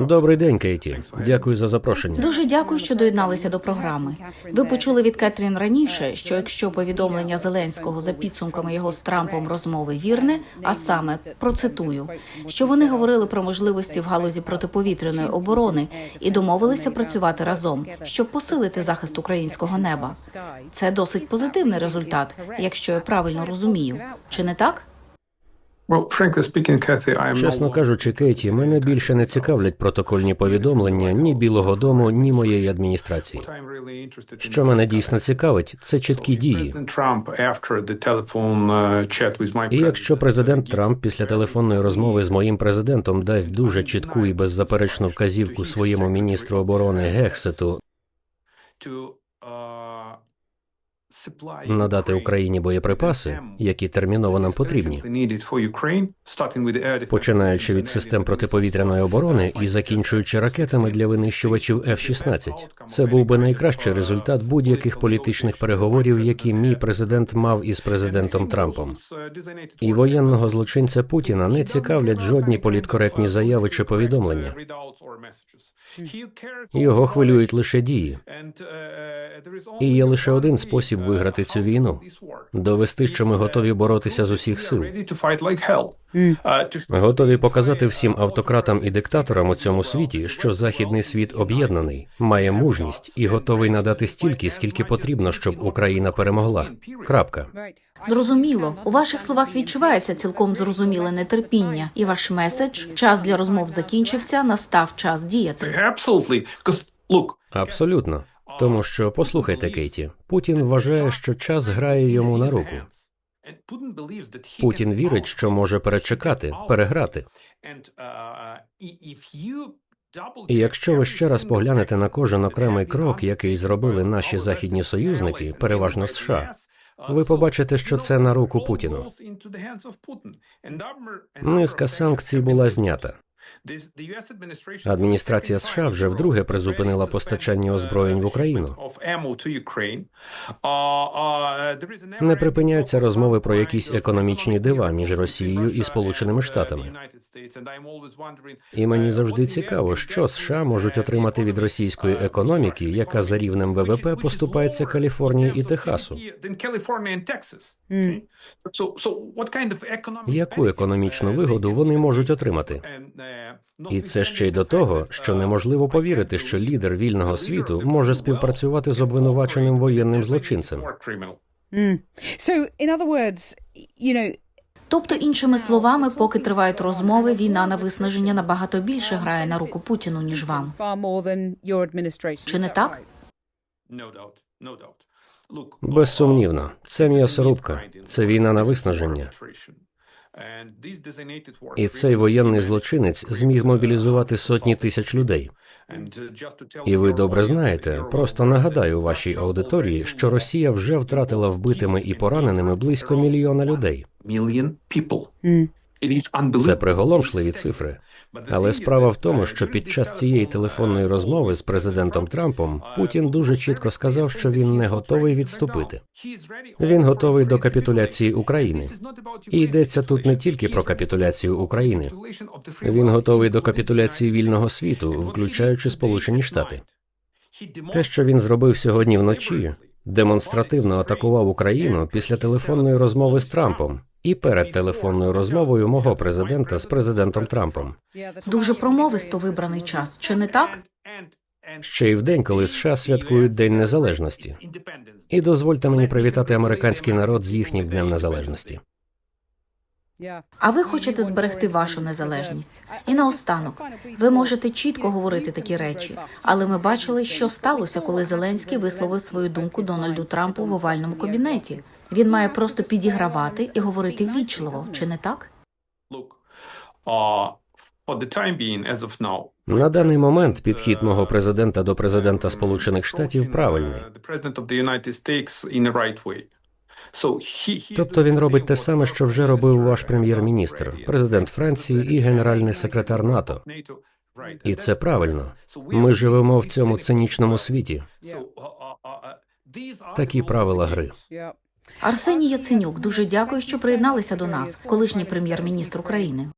Добрий день, Кейті. Дякую за запрошення. Дуже дякую, що доєдналися до програми. Ви почули від Кетрін раніше, що якщо повідомлення Зеленського за підсумками його з Трампом розмови вірне, а саме процитую, що вони говорили про можливості в галузі протиповітряної оборони і домовилися працювати разом, щоб посилити захист українського неба. Це досить позитивний результат, якщо я правильно розумію. Чи не так? Чесно кажучи, Кейті, мене більше не цікавлять протокольні повідомлення ні Білого Дому, ні моєї адміністрації. Що мене дійсно цікавить, це чіткі дії. Uh, І якщо президент uh, Трамп після телефонної розмови з моїм президентом дасть дуже чітку і беззаперечну вказівку своєму міністру оборони Гексету надати Україні боєприпаси, які терміново нам потрібні, починаючи від систем протиповітряної оборони і закінчуючи ракетами для винищувачів F-16. Це був би найкращий результат будь-яких політичних переговорів, які мій президент мав із президентом Трампом. І воєнного злочинця Путіна не цікавлять жодні політкоректні заяви чи повідомлення. Його хвилюють лише дії. І є лише один спосіб виграти цю війну Довести, що ми готові боротися з усіх сил. Uh, Готові показати всім автократам і диктаторам у цьому світі, що західний світ об'єднаний, має мужність і готовий надати стільки, скільки потрібно, щоб Україна перемогла. Крапка. Зрозуміло, у ваших словах відчувається цілком зрозуміле нетерпіння, і ваш меседж час для розмов закінчився. Настав час діяти. Абсолютно. Тому що послухайте, Кейті, Путін вважає, що час грає йому на руку. Путін вірить, що може перечекати, переграти. І якщо ви ще раз поглянете на кожен окремий крок, який зробили наші західні союзники, переважно США, ви побачите, що це на руку Путіну. Низка санкцій була знята. Адміністрація США вже вдруге призупинила постачання озброєнь в Україну. Не припиняються розмови про якісь економічні дива між Росією і Сполученими Штатами. І мені завжди цікаво, що США можуть отримати від російської економіки, яка за рівнем ВВП поступається Каліфорнії і Техасу. Яку економічну вигоду вони можуть отримати? І це ще й до того, що неможливо повірити, що лідер вільного світу може співпрацювати з обвинуваченим воєнним злочинцем. So, in other words, you know, Тобто, іншими словами, поки тривають розмови, війна на виснаження набагато більше грає на руку Путіну ніж вам. Чи не так? Безсумнівно, це м'ясорубка, це війна на виснаження. І цей воєнний злочинець зміг мобілізувати сотні тисяч людей. І ви добре знаєте. Просто нагадаю вашій аудиторії, що Росія вже втратила вбитими і пораненими близько мільйона людей. Мільйон people. Це приголомшливі цифри. Але справа в тому, що під час цієї телефонної розмови з президентом Трампом Путін дуже чітко сказав, що він не готовий відступити. Він готовий до капітуляції України. І йдеться тут не тільки про капітуляцію України. Він готовий до капітуляції вільного світу, включаючи Сполучені Штати. Те, що він зробив сьогодні вночі, демонстративно атакував Україну після телефонної розмови з Трампом і перед телефонною розмовою мого президента з президентом Трампом. Дуже промовисто вибраний час. Чи не так? Ще й в день, коли США святкують День Незалежності. І дозвольте мені привітати американський народ з їхнім днем незалежності. А ви хочете зберегти вашу незалежність. І наостанок, ви можете чітко говорити такі речі, але ми бачили, що сталося, коли Зеленський висловив свою думку Дональду Трампу в овальному кабінеті. Він має просто підігравати і говорити ввічливо, чи не так? Uh, На даний момент підхід мого президента до президента Сполучених Штатів правильний. Тобто він робить те саме, що вже робив ваш прем'єр-міністр, президент Франції і генеральний секретар НАТО. І це правильно. Ми живемо в цьому цинічному світі. Такі правила гри. Арсеній Яценюк, дуже дякую, що приєдналися до нас, колишній прем'єр-міністр України.